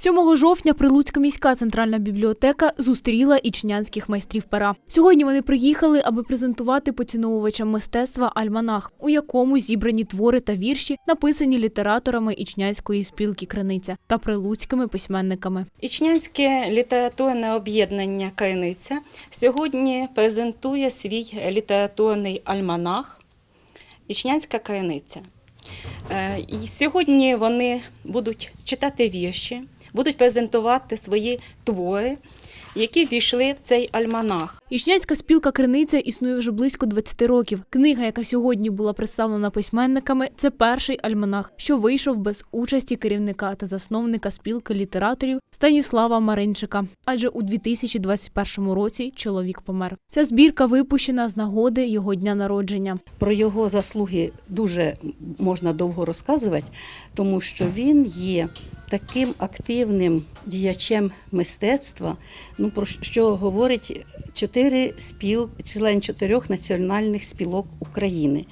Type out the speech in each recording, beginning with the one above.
7 жовтня Прилуцька міська центральна бібліотека зустріла ічнянських майстрів пера. Сьогодні вони приїхали, аби презентувати поціновувачам мистецтва альманах, у якому зібрані твори та вірші, написані літераторами ічнянської спілки Криниця та прилуцькими письменниками. Ічнянське літературне об'єднання Криниця сьогодні презентує свій літературний альманах Ічнянська криниця. Е, Сьогодні вони будуть читати вірші, будуть презентувати свої твори, які ввійшли в цей альманах. Ічнянська спілка Криниця існує вже близько 20 років. Книга, яка сьогодні була представлена письменниками, це перший альманах, що вийшов без участі керівника та засновника спілки літераторів Станіслава Маринчика. Адже у 2021 році чоловік помер. Ця збірка випущена з нагоди його дня народження. Про його заслуги дуже можна довго розказувати, тому що він є таким активним діячем мистецтва, ну про що говорить чотири спіл, член чотирьох національних спілок України.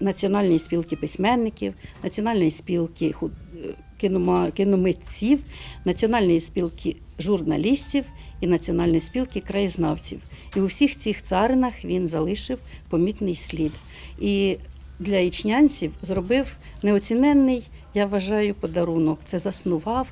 Національної спілки письменників, Національної спілки кіномитців, Національної спілки журналістів і Національної спілки краєзнавців. І у всіх цих царинах він залишив помітний слід. І для ічнянців зробив неоціненний, я вважаю, подарунок. Це заснував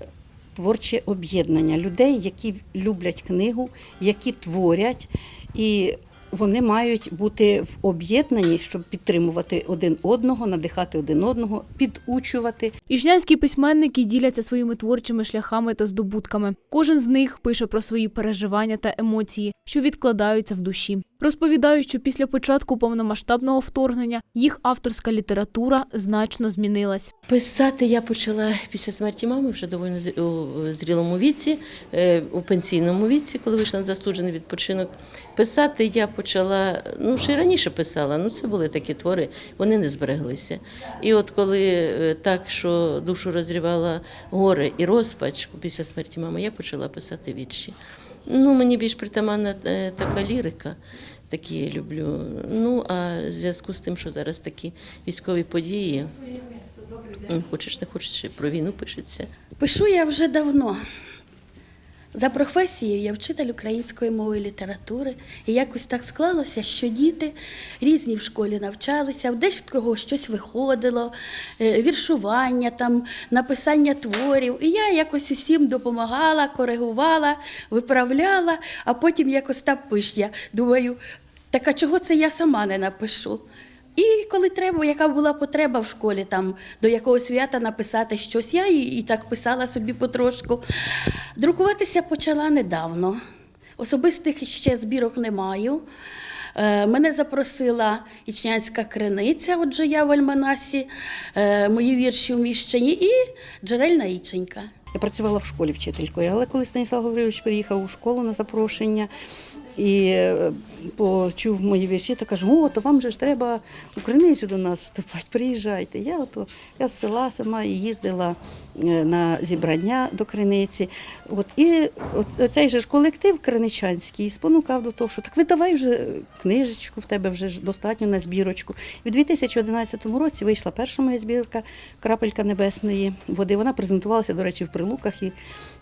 е, творче об'єднання людей, які люблять книгу, які творять. І вони мають бути в об'єднанні, щоб підтримувати один одного, надихати один одного, підучувати. Ічнянські письменники діляться своїми творчими шляхами та здобутками. Кожен з них пише про свої переживання та емоції, що відкладаються в душі. Розповідають, що після початку повномасштабного вторгнення їх авторська література значно змінилась. Писати я почала після смерті мами вже доволі у зрілому віці, е, у пенсійному віці, коли вийшла на заслужений відпочинок. Писати я почала, ну ще й раніше писала, ну це були такі твори, вони не збереглися. І от коли е, так, що душу розрівала горе і розпач після смерті мами, я почала писати вірші. Ну, мені більш притаманна е, така лірика. Такі я люблю. Ну а в зв'язку з тим, що зараз такі військові події, Хочеш, не хочеш, про війну пишеться. Пишу я вже давно. За професією я вчитель української мови і літератури. І якось так склалося, що діти різні в школі навчалися, в декого щось виходило, е, віршування, там, написання творів. І я якось усім допомагала, коригувала, виправляла, а потім якось так пиш я. Думаю, так а чого це я сама не напишу? І коли треба, яка була потреба в школі там до якогось свята написати щось, я і, і так писала собі потрошку. Друкуватися почала недавно. Особистих ще збірок не маю. Е, Мене запросила Ічнянська криниця, отже, я в Альманасі, е, мої вірші вміщені, і джерельна Іченька. Я працювала в школі вчителькою, але коли Станіслав Гаврилович приїхав у школу на запрошення і е, почув мої вірші, то каже, о, то вам же ж треба у криницю до нас вступати, приїжджайте. Я, ото, я з села сама і їздила е, на зібрання до криниці. От, і оцей же ж колектив криничанський спонукав до того, що так видавай вже книжечку, в тебе вже достатньо на збірочку. І в 2011 році вийшла перша моя збірка Крапелька небесної води. Вона презентувалася, до речі, в прилуках, і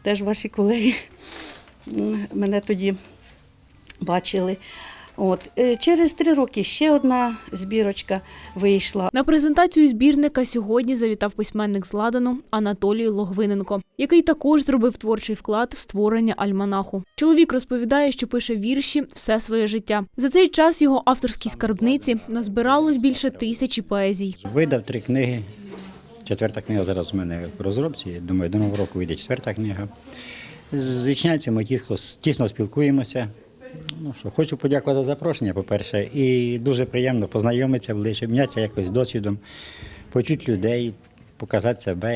теж ваші колеги мене тоді бачили. От. е, Через три роки ще одна збірочка вийшла. На презентацію збірника сьогодні завітав письменник з Ладану Анатолій Логвиненко, який також зробив творчий вклад в створення альманаху. Чоловік розповідає, що пише вірші все своє життя. За цей час його авторській скарбниці назбиралось більше тисячі поезій. Видав три книги. Четверта книга зараз в мене в розробці. Думаю, до нового року вийде четверта книга. З ічнянцями ми тісно, тісно спілкуємося. Ну, що, хочу подякувати за запрошення, по-перше, і дуже приємно познайомитися ближче, обмінятися якось досвідом, почути людей, показати себе.